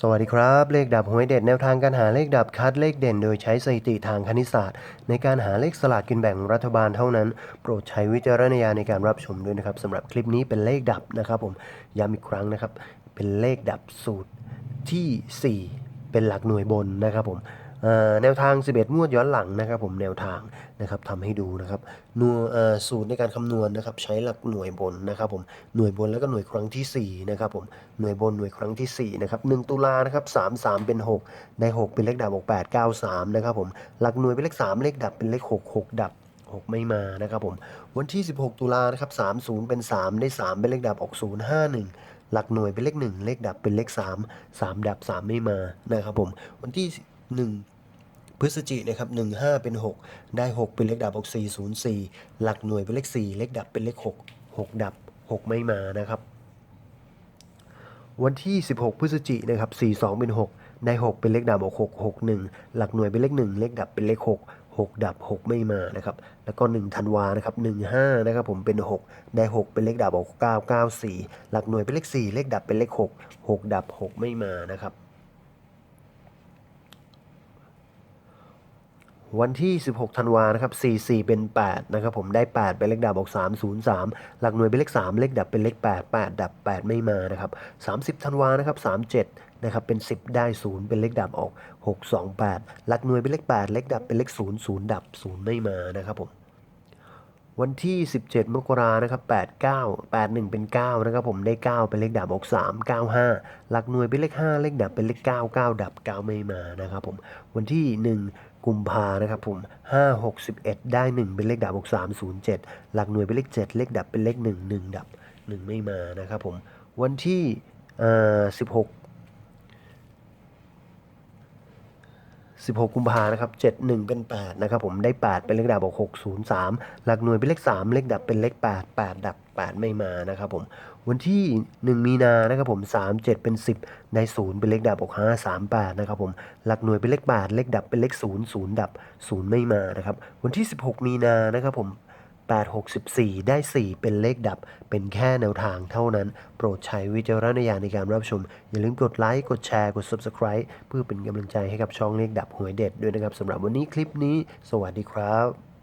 สวัสดีครับ เลขดับหวยเด็ดแนวทางการหาเลขดับคัดเลขเด่น โดยใช้สถิติทางคณิตศาสตร์ ในการหาเลขสลากกินแบ่งรัฐบาลเท่านั้น โปรดใช้วิจารณญาณในการรับชมด้วยนะครับสำหรับคลิปนี้เป็นเลขดับนะครับผมย้ำอีกครั้งนะครับ เป็นเลขดับสูตรทีสี่4 เป็นหลักหน่วยบนนะครับผม แนวทาง 11 งวดย้อนหลังนะครับผมแนวทางนะครับทำให้ดูนะครับหน่วยสูตรในการคำนวณนะครับใช้หลักหน่วยบนนะครับผมหน่วยบนแล้วก็หน่วยครั้งที่สี่นะครับผมหน่วยบนหน่วยครั้งที่สี่นะครับ1ตุลานะครับ3 3 เป็น 6 ได้ 6 เป็นเลขดับ6 8 9 3นะครับผมหลักหน่วยเป็นเลข 3 เลขดับเป็นเลข 6 6 ดับ6ไม่มานะครับผมวันที่ 16 ตุลานะครับ30 เป็น 3 ได้ 3 เป็นเลขดับออก 0 5 1 หลักหน่วยเป็นเลข 1 เลขดับเป็นเลข 3 3 ดับ 3 ไม่มานะครับผมวันที่ 1 พฤศจิกายนะครับ15 เป็น 6 ได้ 6 เป็นเลขดับออก404 หลักหน่วยเป็นเลข 4 เลขดับเป็นเลข 6 6 ดับ 6 ไม่มานะครับ วันที่ 16 พฤศจิกายนนะครับ42 เป็น 6 ได้ 6 เป็นเลขดับออก6 6 1 หลักหน่วยเป็นเลข 1 เลขดับเป็นเลข 6 6 ดับ 6 ไม่มานะครับ แล้วก็1ธันวานะครับ15นะครับผมเป็น 6 ได้ 6 เป็นเลขดับออก9 9 4 หลักหน่วยเป็นเลข 4 เลขดับเป็นเลข 6 6 ดับ 6 ไม่มานะครับ วันที่ 16 ธันวานะครับ 44 เป็น 8 นะครับผมได้ 8 เป็นเลขดับออก 303 หลักหน่วยเป็นเลข 3 เลขดับเป็นเลข 8 8 ดับ 8 ไม่มานะครับ 30 ธันวานะครับ 37 นะครับ เป็น 10 ได้ 0 เป็นเลขดับออก 628 หลักหน่วยเป็นเลข 8 เลขดับเป็นเลข 0 0 ดับ 0 ไม่มานะครับผม วันที่ 17 มกรานะครับ 89 81 เป็น 9 นะครับ ผมได้ 9 เป็นเลขดับออก 3 95 หลักหน่วยเป็นเลข 5 เลขดับเป็นเลข 9 9 ดับ 9 ไม่มานะครับผม วันที่ 1 กุมภานะครับผม 5 61 ได้ 1 เป็นเลขดับออก 3 0 7 หลักหน่วยเป็นเลข 7 เลขดับเป็นเลข 1 1 ดับ 1 ไม่มานะครับผม วันที่16 16 กุมภานะครับ 71 เป็น 8 นะครับผมได้ 8 เป็นเลขดับออก603 หลักหน่วยเป็นเลข 3 เลขดับเป็นเลข 8 8 ดับ 8 ไม่มานะครับผมวันที่ 1 มีนานะครับผม 37 เป็น 10 ได้ 0 เป็นเลขดับออก538 นะครับผม หลักหน่วยเป็นเลข8เลขดับเป็นเลข 0 0 ดับ 0 ไม่มานะครับ วันที่ 16 มีนานะครับผม 864 ได้ 4 เป็นเลขดับ เป็นแค่แนวทางเท่านั้น โปรดใช้วิจารณญาณในการรับชม อย่าลืมกดไลค์ กดแชร์ กด Subscribe เพื่อเป็นกำลังใจให้กับช่องเลขดับหวยเด็ดด้วยนะครับสำหรับวันนี้คลิปนี้ สวัสดีครับ